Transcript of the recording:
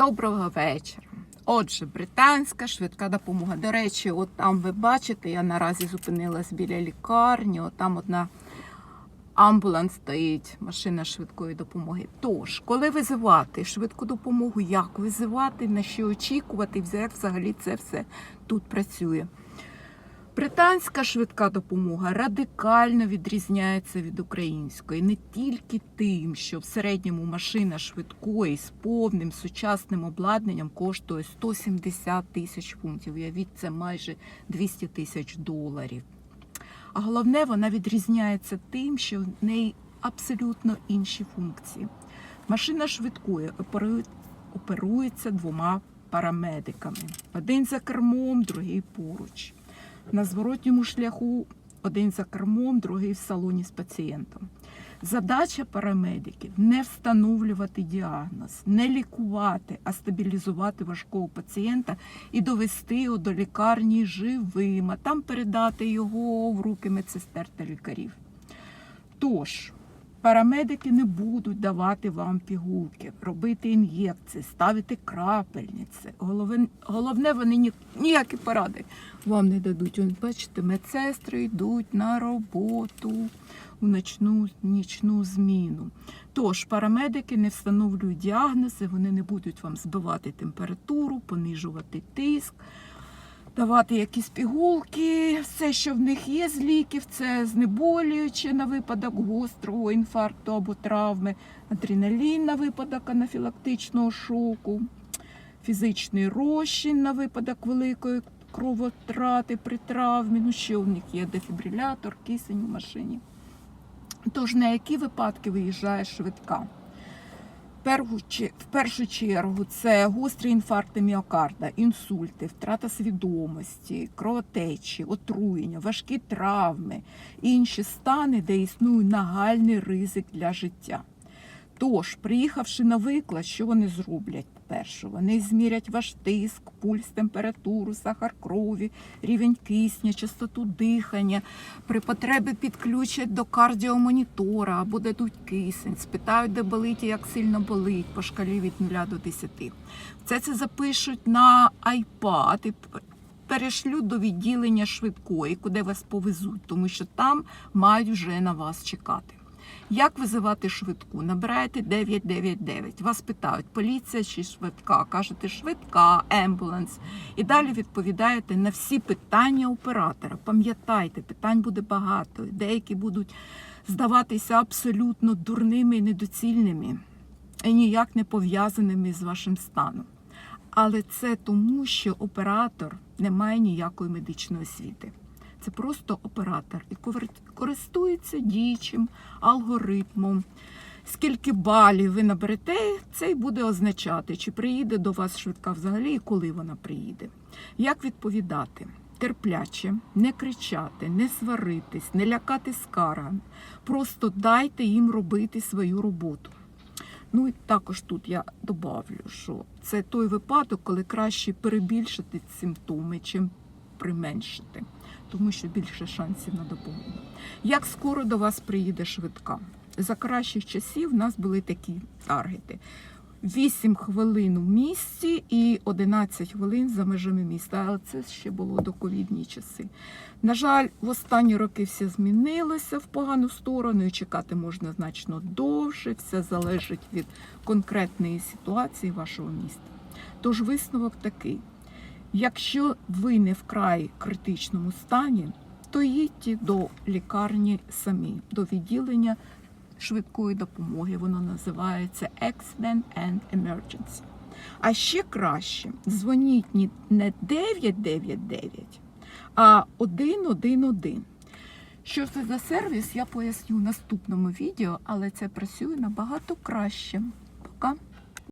Доброго вечора. Отже, британська швидка допомога. До речі, от там ви бачите, я наразі зупинилась біля лікарні, от там одна амбуланс стоїть, машина швидкої допомоги. Тож, коли визивати швидку допомогу, як визивати, на що очікувати, як взагалі це все тут працює. Британська швидка допомога радикально відрізняється від української не тільки тим, що в середньому машина швидкої з повним сучасним обладнанням коштує 170 тисяч фунтів. Уявіть, це майже 200 тисяч доларів. А головне, вона відрізняється тим, що в неї абсолютно інші функції. Машина швидкої оперується двома парамедиками: один за кермом, другий поруч. На зворотньому шляху один за кермом, другий в салоні з пацієнтом. Задача парамедиків не встановлювати діагноз, не лікувати, а стабілізувати важкого пацієнта і довести його до лікарні живим, а там передати його в руки медсестер та лікарів. Тож, парамедики не будуть давати вам пігулки, робити ін'єкції, ставити крапельниці. Головне, головне вони ні, ніякі поради вам не дадуть. От бачите, медсестри йдуть на роботу у ночну, нічну зміну. Тож парамедики не встановлюють діагнози, вони не будуть вам збивати температуру, понижувати тиск давати якісь пігулки, все, що в них є з ліків, це знеболююче на випадок гострого інфаркту або травми, адреналін на випадок анафілактичного шоку, фізичний розчин на випадок великої кровотрати при травмі. Ну, що в них є дефібрилятор, кисень у машині. Тож на які випадки виїжджає швидка? Першу В першу чергу це гострі інфаркти міокарда, інсульти, втрата свідомості, кровотечі, отруєння, важкі травми, інші стани, де існує нагальний ризик для життя. Тож, приїхавши на виклад, що вони зроблять? Перше, вони змірять ваш тиск, пульс, температуру, сахар крові, рівень кисня, частоту дихання. При потребі підключать до кардіомонітора або дадуть кисень, спитають, де болить і як сильно болить по шкалі від 0 до 10. Це це запишуть на iPad і перешлють до відділення швидкої, куди вас повезуть, тому що там мають вже на вас чекати. Як визивати швидку? Набираєте 999. Вас питають, поліція чи швидка. Кажете швидка, ембуланс. І далі відповідаєте на всі питання оператора. Пам'ятайте, питань буде багато. Деякі будуть здаватися абсолютно дурними і недоцільними, і ніяк не пов'язаними з вашим станом. Але це тому, що оператор не має ніякої медичної освіти. Це просто оператор і користується діючим алгоритмом. Скільки балів ви наберете, це й буде означати, чи приїде до вас швидка взагалі і коли вона приїде. Як відповідати? Терпляче, не кричати, не сваритись, не лякати скаргами. Просто дайте їм робити свою роботу. Ну і також тут я добавлю, що це той випадок, коли краще перебільшити симптоми, чим применшити, тому що більше шансів на допомогу. Як скоро до вас приїде швидка? За кращих часів в нас були такі таргети. 8 хвилин в місті і 11 хвилин за межами міста. Але це ще було до ковідні часи. На жаль, в останні роки все змінилося в погану сторону, і чекати можна значно довше. Все залежить від конкретної ситуації вашого міста. Тож висновок такий: якщо ви не вкрай критичному стані, то їдьте до лікарні самі, до відділення швидкої допомоги. Воно називається Accident and Emergency. А ще краще дзвоніть ні- не 999, а 111. Що це за сервіс, я поясню в наступному відео, але це працює набагато краще. Пока.